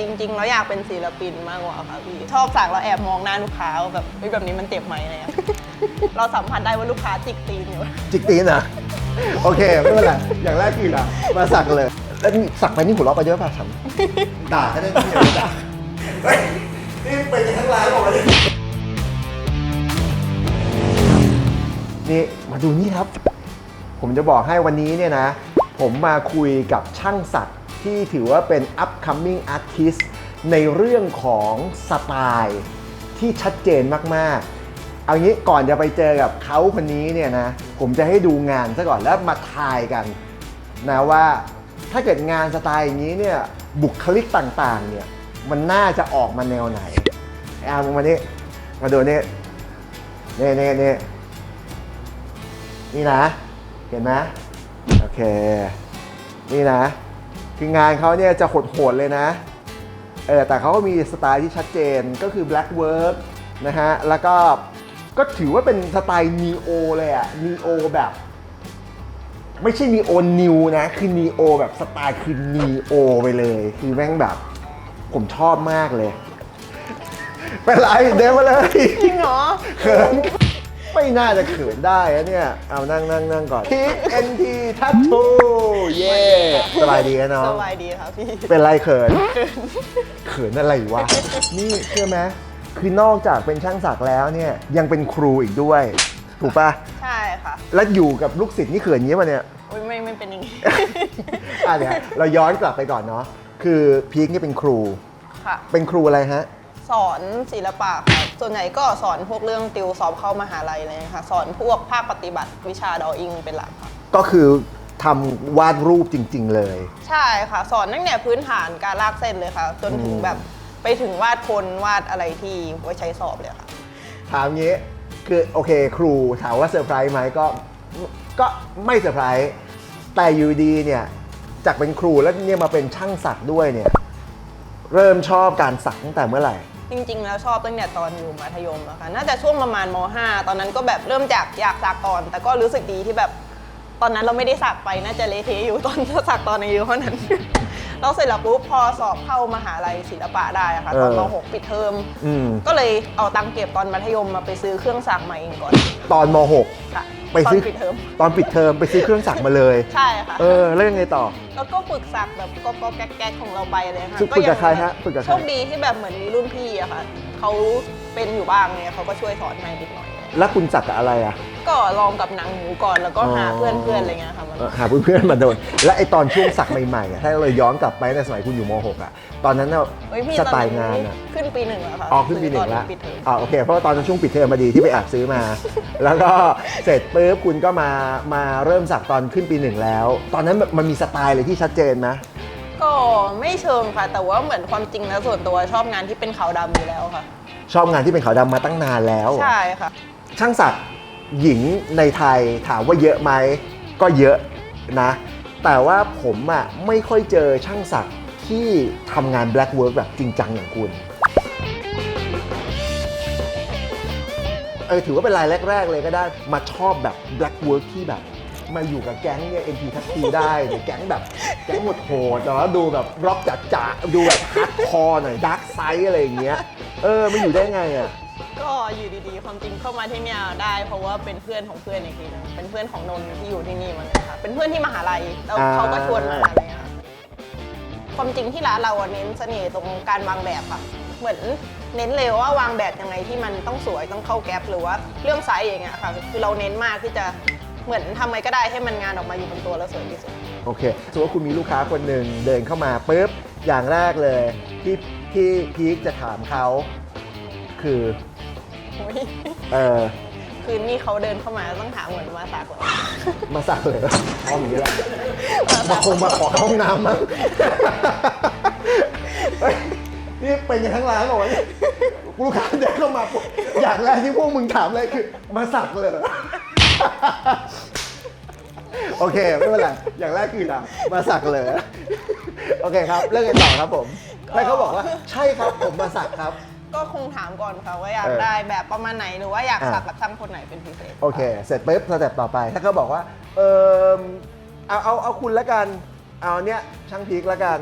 จริงๆ แล้วอยากเป็นศิลปินมากกว่าค่ะพี่ ชอบสักแล้วแอบมองหน้าลูกค้าว่าแบบเฮ้ยแบบนี้มันเจ็บไหมอะไรเงี้ย เราสัมผัสได้ว่าลูกค้าจิกตีนอยู่ จิกตีนอะโอเคไม่เป็นไรอย่างแรกคืออะมาสักเลย แล้วนี่สักไปนี่หัวเราะไปเยอะป่ะฉันด่าก็ได้ไม่ด่าเฮ้ยนี่เป็นทั้งร้านบอกเลยนี่มาดูนี่ครับ ผมจะบอกให้วันนี้เนี่ยนะ ผมมาคุยกับช่างสัก ที่ถือว่าเป็น upcoming artist ในเรื่องของสไตล์ที่ชัดเจนมาก ๆ เอางี้ก่อนจะไปเจอกับเขาคนนี้เนี่ยนะ ผมจะให้ดูงานซะก่อนแล้วมาทายกันนะว่าถ้าเกิดงานสไตล์อย่างนี้เนี่ยบุคลิกต่างๆเนี่ยมันน่าจะออกมาแนวไหนไอ้ามึงมานี่มาดูนี่นี่นี่นี่นี่นะ เห็นไหมโอเค นี่นะ คืองานเขาเนี่ยจะโหดๆเลยนะเออแต่เขาก็มีสไตล์ที่ชัดเจนก็คือ black work นะฮะ แล้วก็ก็ถือว่าเป็นสไตล์ neo เลยอะ neo แบบ ไม่ใช่ neo new นะ คือ neo แบบสไตล์คือ neo ไปเลย คือแม่งแบบ ผมชอบมากเลย เป็นไรเดินมาเลย จริงเหรอเขิน ไม่น่าจะเขินได้อะเนี่ย เอานั่งนั่งนั่งก่อนพีค NT Tattoo เย้สบายดีนะน้องสบายดีค่ะพี่ เป็นไรเขิน เขินอะไรวะ นี่เชื่อไหมคือนอกจากเป็นช่างศักดิ์แล้วเนี่ยยังเป็นครูอีกด้วย ถูกปะใช่ค่ะ แล้วอยู่กับลูกศิษย์นี่เขินอย่างนี้ป่ะเนี่ยอุ้ยไม่ไม่เป็นอย่างนี้ อะเดี๋ยวเราย้อนกลับไปก่อนเนาะ คือพีคนี่เป็นครู ค่ะ เป็นครูอะไรฮะ สอนศิลปะค่ะ ส่วนใหญ่ก็สอนพวกเรื่องติวสอบเข้ามหาลัยเลยค่ะ สอนพวกภาคปฏิบัติวิชาดออิงเป็นหลักค่ะ ก็คือทำวาดรูปจริง ๆ เลย ใช่ค่ะ สอนตั้งแต่พื้นฐานการลากเส้นเลยค่ะ จนถึงอืมแบบไปถึงวาดคนวาดอะไรที่ไว้ใช้สอบเลยค่ะ ถามงี้คือโอเคครูถามว่าเซอร์ไพรส์ไหมก็ก็ไม่เซอร์ไพรส์แต่อยู่ดีเนี่ยจากเป็นครูแล้วเนี่ยมาเป็นช่างสักด้วยเนี่ย เริ่มชอบการสักตั้งแต่เมื่อไหร่ จริง ๆ แล้วชอบตั้งแต่ตอนอยู่มัธยมอะค่ะน่าจะช่วงประมาณม .5 ตอนนั้นก็แบบเริ่มจากอยากสักก่อน แต่ก็รู้สึกดีที่แบบ ตอนนั้นเราไม่ได้สักไปน่าจะเละเทะอยู่ตอนสักตอนอายุเท่านั้น เราเสร็จแล้วปุ๊บพอสอบเข้ามหาลัยศิลปะได้อะค่ะตอนเอมอ .6 ปิดเทอมอืม ก็เลยเอาตังค์เก็บตอนมัธยมมาไปซื้อเครื่องสักมาเองก่อนตอนมค่ะ .6 ไปตอนซื้อปิดเทอม ตอนปิดเทอมไปซื้อเครื่องสักมาเลย ใช่ค่ะ เออแล้วยังไงต่อ แล้วก็ฝึกสักแบบก็ก็แก๊กๆของเราไปเลยค่ะฝึกฝึกกับใครฮะฝึกกับใคร โชคดีที่แบบเหมือนมีรุ่นพี่อะค่ะเขา เป็นอยู่บ้างเนี่ยเขาก็ช่วยสอนให้นิดหน่อย แล้วคุณสักกับอะไรอะ ก็ลองกับหนังหมูก่อนแล้วก็หาอ๋อเพื่อนเพื่อนๆอะไรเงี้ยค่ะมันเออหาเพื่อนๆมาโดน และไอตอนช่วงสักใหม่ๆอะถ้าเราย้อนกลับไปในสมัยคุณอยู่ม .6 อะ ตอนนั้นน่ะเฮ้ยพี่สตอนไตล์นั้งานนอะ ขึ้นปีหนึ่งแล้วค่ะออกขึ้นปีหนึ่งตอแล้วปิดเทอมอ่าโอเค เพราะว่าตอนนั้นช่วงปิดเทอมมาดีที่ไปแอบซื้อมา แล้วก็เสร็จปุ๊บคุณก็มามาเริ่มสักตอนขึ้นปีหนึ่งแล้ว ตอนนั้นมันมีสไตล์เลยที่ชัดเจนนะก็ไม่เชิงค่ะ แต่ว่าเหมือนความจริงแล้วส่วนตัวชอบงานที่เป็นขาวดำอยู่แล้วค่ะ ชอบงานที่เป็นขาวดำมาตั้งนานแล้วใช่ค่ะ ช่างสักหญิงในไทยถามว่าเยอะไหมก็เยอะนะ แต่ว่าผมอะไม่ค่อยเจอช่างสักที่ทำงาน black work แบบจริงจังอย่างคุณเออถือว่าเป็นรายแรก ๆ เลยก็ได้มาชอบแบบ black work ที่แบบ มาอยู่กับแก๊งเนี่ย NT ทักทีได้เนี่ยแก๊งแบบแก๊งหมดโหดเนาะดูแบบร็อกจ๋าๆดูแบบฮาร์ดคอร์หน่อยดาร์กไซด์อะไรอย่างเงี้ย เออไม่อยู่ได้ไงอะ ก็อยู่ดีๆ ความจริงเข้ามาที่เนี่ยได้ เพราะว่าเป็นเพื่อนของเพื่อนอีกทีนึงเป็นเพื่อนของนนท์ที่อยู่ที่นี่มันยค่ะเป็นเพื่อนที่มหาลัยแล้วอ่า เขาก็ชวนมาอะไรเงี้ยค่ะความจริงที่ร้านเราอะเน้นเสน่ห์ตรงการวางแบบค่ะ เหมือนเน้นเลยว่าวางแบบยังไงที่มันต้องสวยต้องเข้าแก๊ปหรือว่าเรื่องไซส์อย่างเงี้ยค่ะคือเราเน้นมากที่จะเหมือนทำไงก็ได้ให้มันงานออกมาอยู่บนตัวแล้วสวยที่สุด โอเคสมมติว่าคุณมีลูกค้าคนหนึ่งเดินเข้ามาปุ๊บ อย่างแรกเลยที่ ที่พีคจะถามเขาคือโอ้ยเออคือนี่เขาเดินเข้ามาต้องถามเหมือนมาสักเลยมาสักเลยพร้อมอย่างนี้แหละมาคงมาขอเข้าห้องน้ำมั้งเฮ้ยนี่เป็นกันทั้งร้านเหรอวะเนี่ยลูกค้าเดินเข้ามาปุ๊บอย่างแรกที่พวกมึงถามเลยคือ มาสักเลยเหรอ โอเค ไม่เป็นไร อย่างแรกคืออะไรมาสักเลย โอเคครับ เรื่องกันต่อครับผม แล้วเขาบอกว่าใช่ครับผมมาสักครับ ก็คงถามก่อนค่ะว่าอยากเออได้แบบประมาณไหนหรือว่าอยากอะ สักกับช่างคนไหนเป็นพิเศษ โอเค เสร็จปุ๊บสเต็ปต่อไป ถ้าเขาบอกว่า เออเอาเอาเอาคุณละกัน เอาเนี้ยช่างพีคละกัน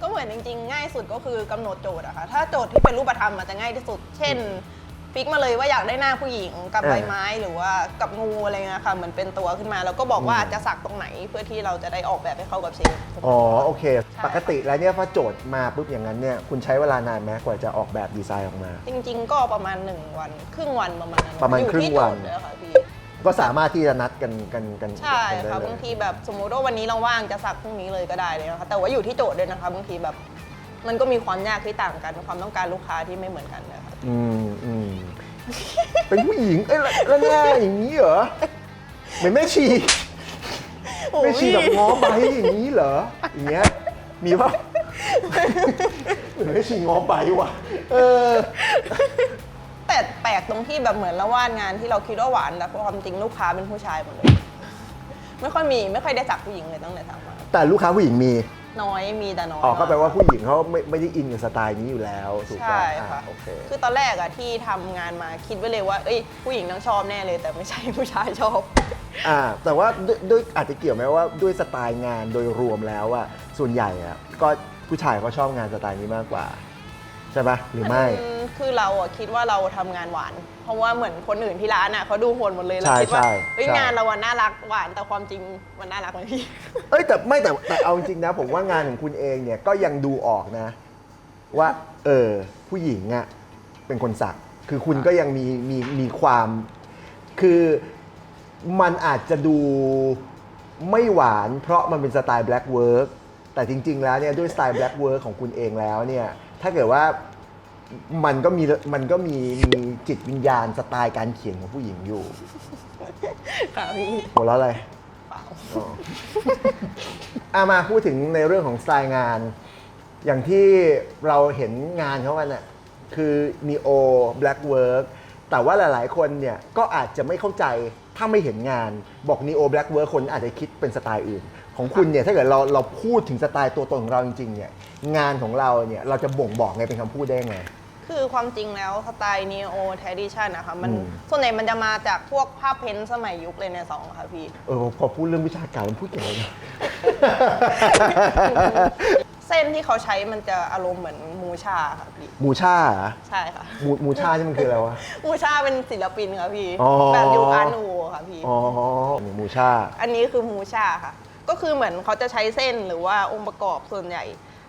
ก็เหมือนจริงๆ ง่ายสุดก็คือกำหนดโจทย์อะค่ะ ถ้าโจทย์ที่เป็นรูปธรรมมันจะง่ายที่สุด เช่น ฟิกมาเลยว่าอยากได้หน้าผู้หญิงกับเออใบไม้หรือว่ากับงูอะไรเงี้ยค่ะเหมือนเป็นตัวขึ้นมา แล้วก็บอกว่าอืมจะสักตรงไหนเพื่อที่เราจะได้ออกแบบให้เข้ากับเชฟ อ๋อโอเคใช่ปกติแล้วเนี่ยพอโจทย์มาปุ๊บอย่างนั้นเนี่ยคุณใช้เวลานานไหมกว่าจะออกแบบดีไซน์ออกมา จริง ๆ ก็ประมาณ 1 วัน ครึ่งวันประมาณนั้นประมาณอยู่ครึ่ที่งวัน โจทย์เลยค่ะพี่ ก็สามารถที่จะนัดกันกันกันใช่กันได้ค่ะเลย บางทีแบบสมมุติว่าวันนี้เราว่างจะสักพรุ่งนี้เลยก็ได้เลยนะคะแต่ว่าอยู่ที่โจทย์ด้วยนะคะบางทีแบบ มันก็มีความยากที่ต่างกัน ความต้องการลูกค้าที่ไม่เหมือนกันเลยค่ะอืมอืม เป็นผู้หญิงเอ้ยแล้วแล้วหน้าอย่างนี้เหรอเหมือนแม่ชีโอ้ยแม่ชีแบบง้อใบอย่างนี้เหรออย่างเงี้ยมีป่ะเหมือนแม่ชีง้อใบว่ะ เออ แต่แปลกตรงที่แบบเหมือนเราวาดงานที่เราคิดว่าหวานแต่ความจริงลูกค้าเป็นผู้ชายหมดเลย ไม่ค่อยมีไม่ค่อยได้จักผู้หญิงเลยตั้งแต่ทำมาแต่ลูกค้าผู้หญิงมี น้อยมีแต่น้อยอ๋อก็แปลว่าผู้หญิงเขาไม่ไม่ได้อินกับสไตล์นี้อยู่แล้วถูกป่ะใช่อะค่ะโอเค คือตอนแรกอะที่ทำงานมาคิดไว้เลยว่า เอ้ยผู้หญิงต้องชอบแน่เลย แต่ไม่ใช่ผู้ชายชอบ อ่าแต่ว่าด้วยด้วยอาจจะเกี่ยวไหมว่าด้วยสไตล์งานโดยรวมแล้วอะส่วนใหญ่อะก็ผู้ชายเขาชอบงานสไตล์นี้มากกว่า ใช่ปะหรือไม่ อืมคือเราอะคิดว่าเราทำงานหวาน เพราะว่าเหมือนคนอื่นที่ร้านอะเขาดูโหดหมดเลยเราใช่คิดว่าใช่เฮ้ยใช่ งานเราอะน่ารักหวานแต่ความจริงมันน่ารักไหมพี่ เอ้ยแต่ไม่แต่แต่เอาจริงๆนะ ผมว่างานของคุณเองเนี่ยก็ยังดูออกนะ ว่า เออ ผู้หญิงอะเป็นคนสัก คือคุณก็ยังมีมีมีความ คือมันอาจจะดูไม่หวาน เพราะมันเป็นสไตล์ black work แต่จริง ๆ แล้วเนี่ยด้วยสไตล์ black work ของคุณเองแล้วเนี่ย ถ้าเกิดว่ามันก็มีมันก็มีมีจิตวิญญาณสไตล์การเขียนของผู้หญิงอยู่ค่ะพี่หัวเราะอะไรเปล่าอ๋ออามาพูดถึงในเรื่องของสไตล์งาน อย่างที่เราเห็นงานเขากันน่ะคือ Neo Black Work แต่ว่าหลายๆ คนเนี่ยก็อาจจะไม่เข้าใจถ้าไม่เห็นงาน บอก Neo Black Work คนอาจจะคิดเป็นสไตล์อื่น ของคุณเนี่ยถ้าเกิดเราเราพูดถึงสไตล์ตัวตนของเราจริงๆเนี่ยงานของเราเนี่ยเราจะบ่งบอกไงเป็นคำพูดได้ไง คือความจริงแล้วสไตล์ neo tradition นะคะมันอืม ส่วนใหญ่มันจะมาจากพวกภาพเพ้นท์สมัยยุคเลยในสองค่ะพี่ เออพอพูดเรื่องวิชาการมันพูดเก่งเลยนะ เส้นที่เขาใช้มันจะอารมณ์เหมือนมูชาค่ะพี่มูชาเหรอใช่ค่ะมูมูชานี่มันคืออะไรวะ มูชาเป็นศิลปินค่ะพี่ อ๋อ แบบยุคอาร์นูค่ะพี่ อ๋อมูชา อันนี้คือมูชาค่ะ ก็คือเหมือนเขาจะใช้เส้นหรือว่าองค์ประกอบส่วนใหญ่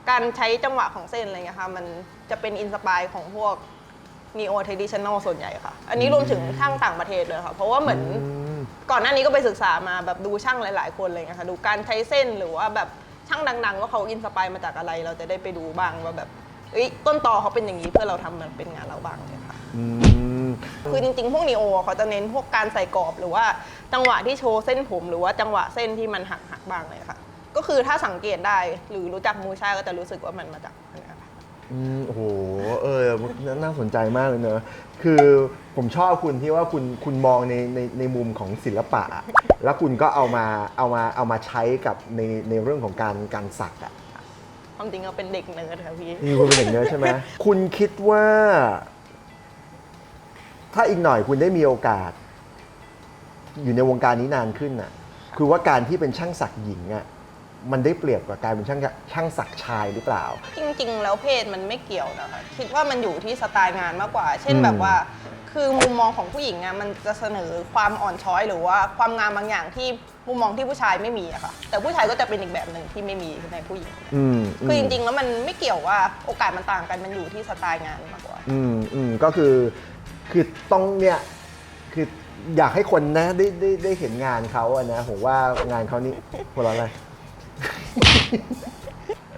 การใช้จังหวะของเส้นอะไรเงี้ยค่ะมันจะเป็นอินสปายของพวก neo traditional ส่วนใหญ่ค่ะ อันนี้รวมถึงช่างต่างประเทศเลยค่ะ เพราะว่าเหมือนก่อนหน้านี้ก็ไปศึกษามาแบบดูช่างหลาย ๆ คนเลยนะคะดูการใช้เส้นหรือว่าแบบช่างดัง ๆ ว่าเขาอินสปายมาจากอะไร เราจะได้ไปดูบ้างว่าแบบต้นตอเขาเป็นอย่างนี้เพื่อเราทำมันเป็นงานเราบ้างเลยค่ะ คือจริงๆ พวกนีโอเขาจะเน้นพวกการใส่กรอบหรือว่าจังหวะที่โชว์เส้นผม หรือว่าจังหวะเส้นที่มันหักหักๆบ้างเลยค่ะ ก็คือถ้าสังเกตได้หรือรู้จักมูชาก็จะรู้สึกว่ามันมาจากอันเนี้ยค่ะ อืมโอ้โห เออน่าสนใจมากเลยเนอะ คือผมชอบคุณที่ว่าคุณคุณมองในในในมุมของศิลปะอะแล้วคุณก็เอามาเอามาเอามาใช้กับในในเรื่องของการการสักอะความจริงเราเป็นเด็กเนิร์ดค่ะพี่ นี่คุณเป็นอย่างนี้ใช่ไหม คุณคิดว่า ถ้าอีกหน่อยคุณได้มีโอกาส อยู่ในวงการนี้นานขึ้นน่ะ คือว่าการที่เป็นช่างสักหญิงอะมันได้เปรียบกับการเป็นช่างช่างสักชายหรือเปล่า จริงๆ แล้วเพศมันไม่เกี่ยวนะคะคิดว่ามันอยู่ที่สไตล์งานมากกว่า เช่นอืมแบบว่า คือมุมมองของผู้หญิงอะมันจะเสนอความอ่อนช้อยหรือว่าความงามบางอย่างที่มุมมองที่ผู้ชายไม่มีอะค่ะ แต่ผู้ชายก็จะเป็นอีกแบบหนึ่งที่ไม่มีในผู้หญิง อืมคือจมริงๆ แล้วมันไม่เกี่ยวว่าโอกาสมันต่างกันมันอยู่ที่สไตล์งานมากกว่า อืมอืมก็คือ คือต้องเนี่ยคืออยากให้คนนะได้ได้ได้เห็นงานเขาอะนะผมว่างานเขานี่หัวเราะอะไร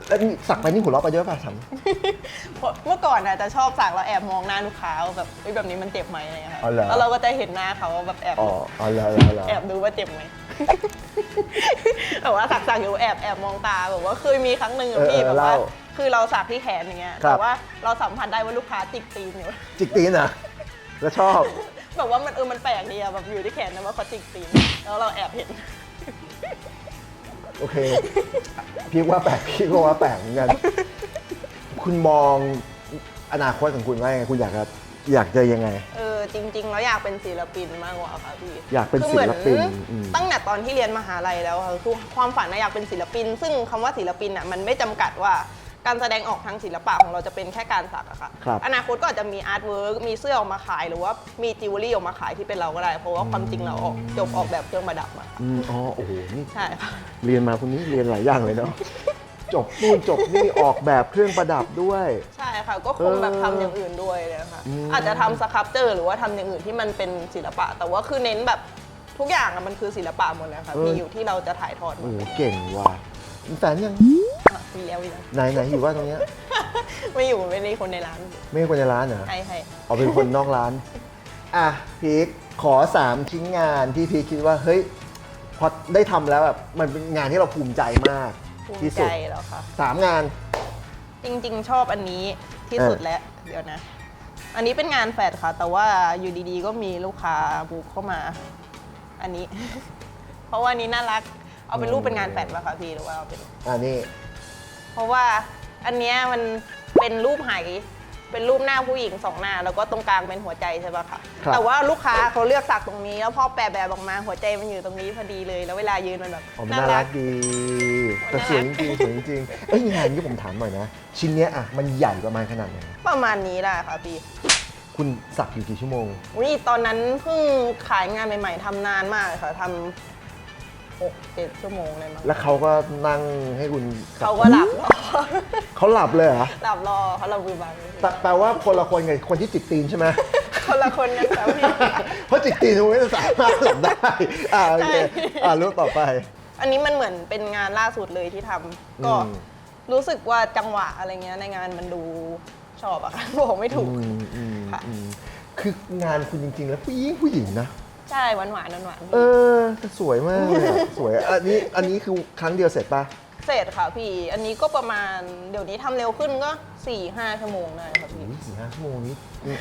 แล้วนี่สักไปนี่หัวเราะไปเยอะป่ะสัมเพราะเมื่อก่อนอะจะชอบสักแล้วแอบมองหน้าลูกค้าว่าแบบเฮ้ยแบบนี้มันเจ็บไหมอะไรเงี้ยค่ะอ๋อเหรอแล้วเราก็จะเห็นหน้าเขาแบบแอบ อ๋ออ๋อแล้วแล้วแล้วแอบดูว่าเจ็บไหม แต่ว่าสักสักอยู่แอบแอบมองตาแบบว่าเคยมีครั้งหนึ่งอะพี่แบบว่า คือเราสักที่แขนอย่างเงี้ย แต่ว่าเราสัมผัสได้ว่าลูกค้าจิกตีนอยู่ จิกตีนอะ แล้วชอบ แบบว่ามันเออมันแปลกดีอะแบบอยู่ที่แขนนะว่าเขาจิกตีนแล้วเราแอบเห็น โอเค พี่ว่าแปลกพี่ก็ว่าแปลกเหมือนกัน คุณมองอนาคตของคุณว่ายังไงคุณอยากจะอยากจะยังไง เออจริงๆแล้วอยากเป็นศิลปินมากกว่าค่ะพี่อยากเป็นคือหมืศิลปินอืม ตั้งแต่ตอนที่เรียนมหาลัยแล้วค่ะคือความฝันนะอยากเป็นศิลปิน ซึ่งคำว่าศิลปินอะมันไม่จำกัดว่า การแสดงออกทางศิลปะของเราจะเป็นแค่การสักอะค่ะ ครับ อนาคตก็อาจจะมีอาร์ตเวิร์กมีเสื้อออกมาขาย หรือว่ามีจิวเวลรี่ออกมาขายที่เป็นเราก็ได้ เพราะว่าความจริงเราออกจบออกแบบเครื่องประดับมาอืมอ๋อโอ้โหนี่ใช่ค่ะ เรียนมาคนนี้เรียนหลายอย่างเลยเนาะ จบนู่นจบนี่ออกแบบเครื่องประดับด้วย ใช่ค่ะ ก็คงแบบทำอย่างอื่นด้วยเลยค่ะอืม อาจจะทำสครับเจอร์หรือว่าทำอย่างอื่นที่มันเป็นศิลปะ แต่ว่าคือเน้นแบบทุกอย่างอะมันคือศิลปะหมดเลยค่ะมีอยู่ที่เราจะถ่ายทอดหมโอ้ด โหเก่งว่ะมีแฟนยัง อะมีแล้วมีแล้วไหนไหนอยู่ว่าตรงเนี้ยไม่อยู่ไม่ได้คนในร้านไม่ใช่คนในร้านเหรอให้ให้เอาเป็นคนนอกร้าน อะพีคขอสามชิ้นงานที่พีคคิดว่า เฮ้ย พอได้ทำแล้วแบบมันเป็นงานที่เราภูมิใจมาก ภูมิที่ใจสุดแล้วค่ะสามงาน จริง ๆ ชอบอันนี้ที่เออสุดแล้วเดี๋ยวนะ อันนี้เป็นงานแฟดค่ะ แต่ว่าอยู่ดีๆ ก็มีลูกค้าบุกเข้ามา อันนี้ เพราะว่าอันนี้น่ารัก เอาเป็นรูปเป็นงานแฟดป่ะคะพี่หรือว่าเอาเป็นอ่านี่เพ ราะว่าอันเนี้ยมันเป็นรูปไหเป็นรูปหน้าผู้หญิงสองหน้า แล้วก็ตรงกลางเป็นหัวใจใช่ปะคะครับ แต่ว่าลูกค้าเขาเลือกสักตรงนี้ แล้วพอแปะแบบออกมาหัวใจมันอยู่ตรงนี้พอดีเลย แล้วเวลายืนมันแบบ อ๋อมันน่ารักดีแต่สวยจริงๆสวยจริงๆเอ้ยงานนี้ผมถามหน่อยนะ ชิ้นเนี้ยอะมันใหญ่ประมาณขนาดไหนประมาณนี้แหละค่ะพี่คุณสักอยู่กี่ชั่วโมงอุ้ยตอนนั้นเพิ่งขายงานใหม่ ๆทำนานมากเลยค่ะทำ หกเจ็ดชั่วโมงเลยมั้งแล้วเขาก็นั่งให้คุณสัเขาก็หลับรอเขาหลับเลยเหรอหลับรอเขาหลับมือบังแปลแปลว่าคนละคนกับคนที่จิกตีนใช่ไหมคนละคนกันครับพี่เพราะจิกตีนคุณไม่สามารถหลับได้อ่าโอเคใช่อ่ารู้ต่อไป อันนี้มันเหมือนเป็นงานล่าสุดเลยที่ทำก็อืมรู้สึกว่าจังหวะอะไรเงี้ยในงานมันดูชอบอะค่ะบอกไม่ถูกอืมอืมค่ะอืมคืองานคุณจริง ๆ แล้วผู้หญิงผู้หญิงนะ ใช่หวานหวานหวานเออแต่สวยมากเลยอะสวยอันนี้อันนี้คือครั้งเดียวเสร็จปะเสร็จค่ะพี่ อันนี้ก็ประมาณเดี๋ยวนี้ทำเร็วขึ้นก็4ี่ห้าชั่วโมงได้ค่ะพี่โอ้ยสี่ห้าชั่วโมงนี้นี่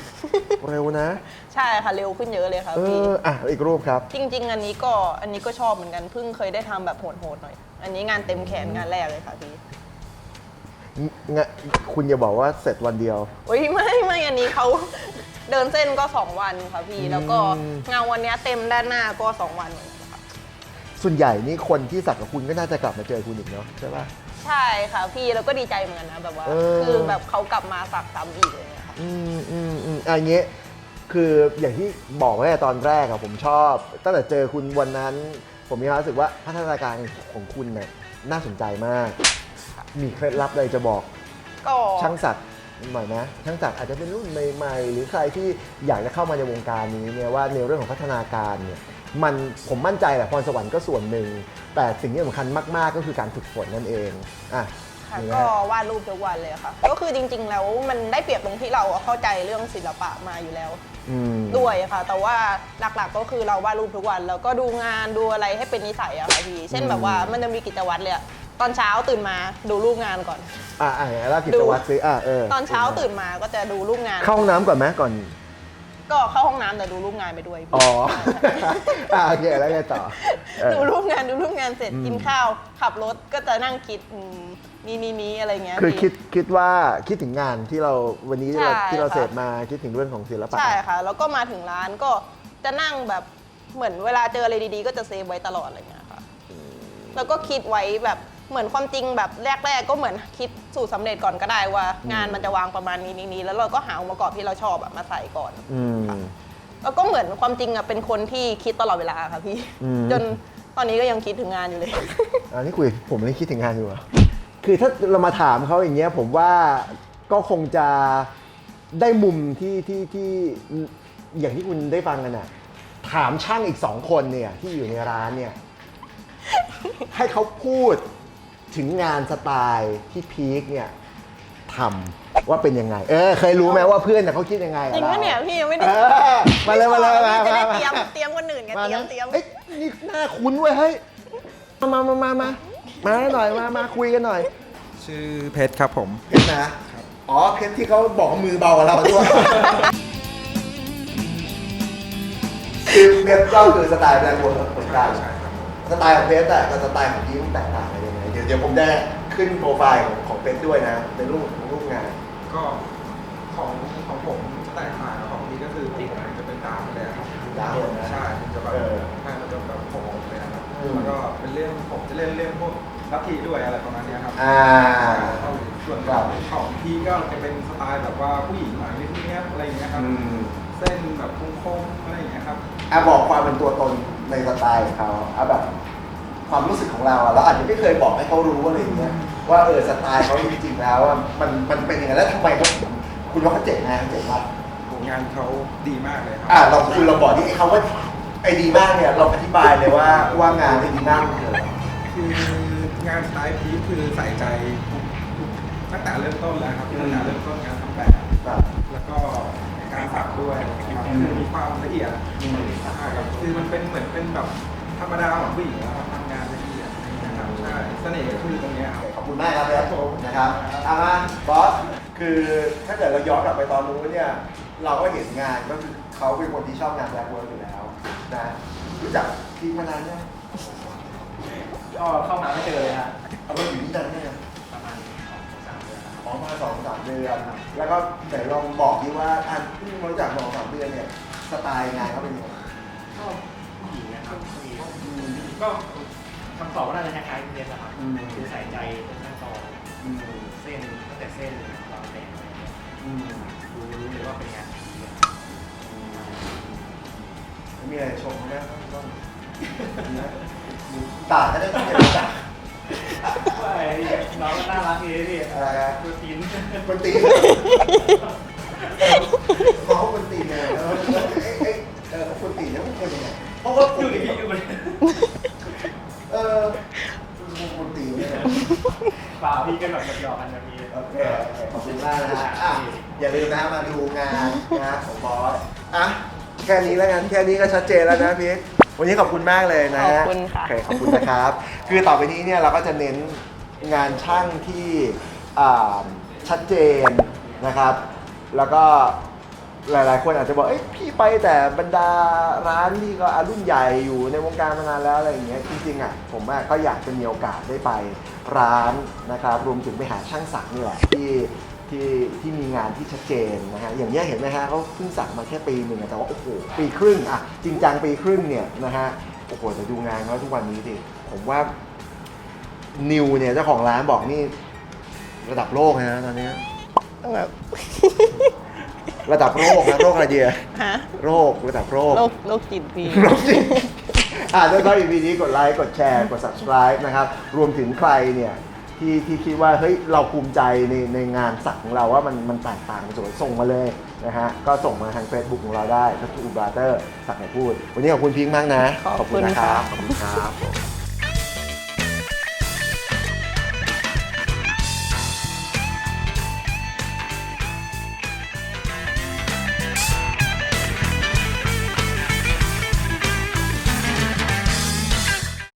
เร็วนะ ใช่ค่ะเร็วขึ้นเยอะเลยค่ะเอพี่ ออะอีกรูปครับ จริง ๆ อันนี้ก็อันนี้ก็ชอบเหมือนกันเพิ่งเคยได้ทำแบบโหดๆหน่อย อันนี้งานเต็มแขนงานแรกเลยค่ะพี่งะคุณอย่าบอกว่าเสร็จวันเดียวอุ้ยไม่ไม่อันนี้เขา เดินเส้นก็ 2 วันค่ะพี่ แล้วก็อืมเงาวันเนี้ยเต็มด้านหน้าก็ 2 วันเหมือนกันค่ะ ส่วนใหญ่นี่คนที่สักกับคุณก็น่าจะกลับมาเจอคุณอีกเนาะใช่ปะ ใช่ค่ะพี่แล้วก็ดีใจเหมือนกันนะแบบว่า เออ คือแบบเขากลับมาสักซ้ำอีกเลยค่ะ อืมอืมอืมอันนี้คืออย่างที่บอกไว้ตอนแรกอะผมชอบ ตั้งแต่เจอคุณวันนั้น ผมมีความรู้สึกว่าพัฒนาการของคุณเนี่ยน่าสนใจมาก มีเคล็ดลับอะไรจะบอกก็ ช่างสัก หน่อยนะช่างสักอาจจะเป็นรุ่นใหม่ๆ หรือใครที่อยากจะเข้ามาในวงการนี้เนี่ยว่าในเรื่องของพัฒนาการเนี่ยมันผมมั่นใจแหละพรสวรรค์ก็ส่วนหนึ่ง แต่สิ่งที่สำคัญมาก ๆ ก็คือการฝึกฝนนั่นเองอะค่ะนี่ก็นะวาดรูปทุกวันเลยค่ะ ก็คือจริง ๆ แล้วมันได้เปรียบตรงที่เราเข้าใจเรื่องศิลปะมาอยู่แล้วอืมด้วยค่ะ แต่ว่าหลักๆก็คือเราวาดรูปทุกวัน แล้วก็ดูงานดูอะไรให้เป็นนิสัยอะค่ะพี่ เช่นแบบว่ามันจะมีกิจวัตรเลยอะ ตอนเช้าตื่นมาดูรูปงานก่อน อะอะแล้วกิจวัตรซิอะเออตอนเช้าตื่นมาก็จะดูรูปงาน เข้าห้องน้ำก่อนไหมก่อน ก็เข้าห้องน้ำแต่ดูรูปงานไปด้วยพี่อ๋อ อะโอเคแล้วไงต่อเออ ดูรูปงานดูรูปงานเสร็จอืม กินข้าว ขับรถก็จะนั่งคิดอืมนี่นี่นี่อะไรเงี้ยคือพี่ คิดคิดว่าคิดถึงงานที่เราวันนี้ที่เราใช่ที่เราค่ะ เสพมาคิดถึงเรื่องของศิลปะ ใช่ค่ะ แล้วก็มาถึงร้านก็จะนั่งแบบเหมือนเวลาเจออะไรดีๆ ก็จะเซฟไว้ตลอดอะไรเงี้ยค่ะ แล้วก็คิดไว้แบบ เหมือนความจริงแบบแรก ๆ ก็เหมือนคิดสูตรสำเร็จก่อนก็ได้ว่า งานมันจะวางประมาณนี้นี้นี้แล้วเราก็หาองค์ประกอบที่เราชอบอะมาใส่ก่อน อืม แล้วก็เหมือนความจริงอะเป็นคนที่คิดตลอดเวลาค่ะพี่ อืม จนตอนนี้ก็ยังคิดถึงงานอยู่เลย อันนี้คุยผมไม่ได้คิดถึงงานอยู่อะคือถ้าเรามาถามเขาอย่างเงี้ยผมว่าก็คงจะได้มุมที่ที่ที่อย่างที่คุณได้ฟังกันอะถามช่างอีกสองคนเนี่ยที่อยู่ในร้านเนี่ย ให้เขาพูด ถึงงานสไตล์ที่พีคเนี่ยทำว่าเป็นยังไง เออเคยรู้ไหมว่าเพื่อนน่ะเขาคิดยังไงจริงปะเนี่ยพี่ยังไม่ได้เออมาเลยมาเลยมาจะได้มาเตรียมมาเตรียมคนอื่นไงมาเตรียมนะเตรียม เอ้ยนี่หน้าคุ้นเว้ยเฮ้ยมามามามามามาหน่อยมามาคุยกันหน่อยชื่อเพชรครับผม เพชรนะอ๋อเพชรที่เขาบอกว่ามือเบากว่าเราด้วย คือเพชรก็คือสไตล์แบรนด์วงเหมือนกันใช่ครับสไตล์ของเพชรอะกับสไตล์ของพีคมันแตกต่างกันยังไง เดี๋ยวเดี๋ยวผมได้ขึ้นโปรไฟล์ของของเพชรด้วยนะเป็นรูปของรูปงาน ก็ของของผมแตกต่างกับของพี่ก็คือผมจะเป็นดาร์กเลยครับดาร์กเลยนะใช่มันจะแบบเออใช่มันจะแบบผมเลยนะครับอืม แล้วก็เป็นเรื่องผมจะเล่นเรื่องพวกลัทธิด้วยอะไรประมาณเนี้ยครับ อ่าใช่ส่วนครับของพี่ก็จะเป็นสไตล์แบบว่าผู้หญิงหน่อยนิดเนี้ยบอะไรอย่างเงี้ยครับ อืมเส้นแบบโค้งๆอะไรอย่างเงี้ยครับ อะบอกความเป็นตัวตนในสไตล์ของเขาอะแบบ ความรู้สึกของเราอะเราอาจจะไม่เคยบอกให้เขารู้อะไรอย่างเงี้ยว่าเออสไตล์เขาจริงๆแล้วอะมันมันเป็นยังไงแล้วทำไมเขาถึงคุณว่าเขาเจ๋งนะเขาเจ๋งมากผลงานเขาดีมากเลยครัอะเราคุณเราบอกที่ไอ้คำว่าไอ้ดีมากเนี่ยเราอธิบายเลยว่าว่างานไอ้ดีมากมันคืออะไรคืองานสไตล์พีคคือใส่ใจทุกทุกตั้งแต่เริ่มต้นแล้วครับอืมตั้งแต่เริ่มต้นการทำแบบแบบแล้วก็การสักด้วยนะครับอืม คือมีความละเอียดอืมใช่ครับคือมันเป็นเหมือนเป็นแบบธรรมดาของผู้หญิงนะครับ เสน่ห์ก็คือตรงเนี้ยครับ ขอบคุณมากครับครับผมนะครับเอามาบอสคือถ้าเกิดเราย้อนกลับไปตอนนู้นเนี่ยเราก็เห็นงานก็คือเขาเป็นคนที่ชอบงานแบล็คเวิร์อยู่แล้วนะรู้จักทีมมานานยังก็เข้ามาไม่เจอเลยฮะเอามาอยู่ที่นั่นเนี่ยงประมาณสองสามเดือนครับอ๋อมาสองสามเดือนแล้วก็ไหนลองบอกดีว่าอะเพิ่งมารู้จักสองสามเดือนเนี่ยสไตล์งานเขาเป็นยังไงก็ผู้หญิงนะครับผู้หญิงอืมก็ คำตอบก็น่าจะคล้ายๆเรียนนะครับอืม คือใส่ใจทุกขั้นตอนอืมเส้นตั้งแต่เส้นวางแบบอะไรเงี้ยอืมดูรู้เลยว่าเป็นงานที่ดีมีอะไรชมเขาไหมต้นมีไหมมีต่างกันได้ที่จะรู้จักว่าไอ้น้องก็น่ารักดีพี่อะไรนะตัวทีน คนตี มนะฮะมาดูงานนะของบอสอะแค่นี้แล้วกันแค่นี้ก็ชัดเจนแล้วนะพีทวันนี้ขอบคุณมากเลยนะฮะขอบคุณค่ะ โอเคขอบคุณนะครับ คือต่อไปนี้เนี่ยเราก็จะเน้นงานช่างที่อ่าชัดเจนนะครับ แล้วก็หลายๆ คนอาจจะบอกเอ้ยพี่ไปแต่บรรดาร้านที่ก็อารุ่นใหญ่อยู่ในวงการมานานแล้วอะไรอย่างเงี้ยจริงๆอะผมอะก็อยากจะมีโอกาสได้ไปร้านนะครับรวมถึงไปหาช่างสักนี่แหละที่ ที่ที่มีงานที่ชัดเจนนะฮะอย่างเงี้ยเห็นไหมฮะเขาเพิ่งสักมาแค่ปีหนึ่งอะแต่ว่าโอ้โหปีครึ่งอะจริงจังปีครึ่งเนี่ยนะฮะโอ้โหแต่ดูงานเขาทุกวันนี้ดิผมว่านิวเนี่ยเจ้าของร้านบอกนี่ระดับโลกเลยนะตอนเนี้ยต้องแบบ ระดับโรคนะโรคอะไรเดียฮะโรคระดับโรคโรคโรคจิตพีโรคจริงอ่าถ้าชอบ EP นี้กดไลค์ กดแชร์ กด subscribe นะครับ รวมถึงใครเนี่ย ที่ที่คิดว่าเฮ้ยเราภูมิใจในในงานสักของเราว่ามันมันแตกต่างสวยส่งมาเลยนะฮะก็ส่งมาทาง Facebook ของเราได้ก็คืออูบราเตอร์สักไหนพูด วันนี้ขอบคุณพิงค์มากนะขอบคุณนะครับค่ะขอบคุณครับ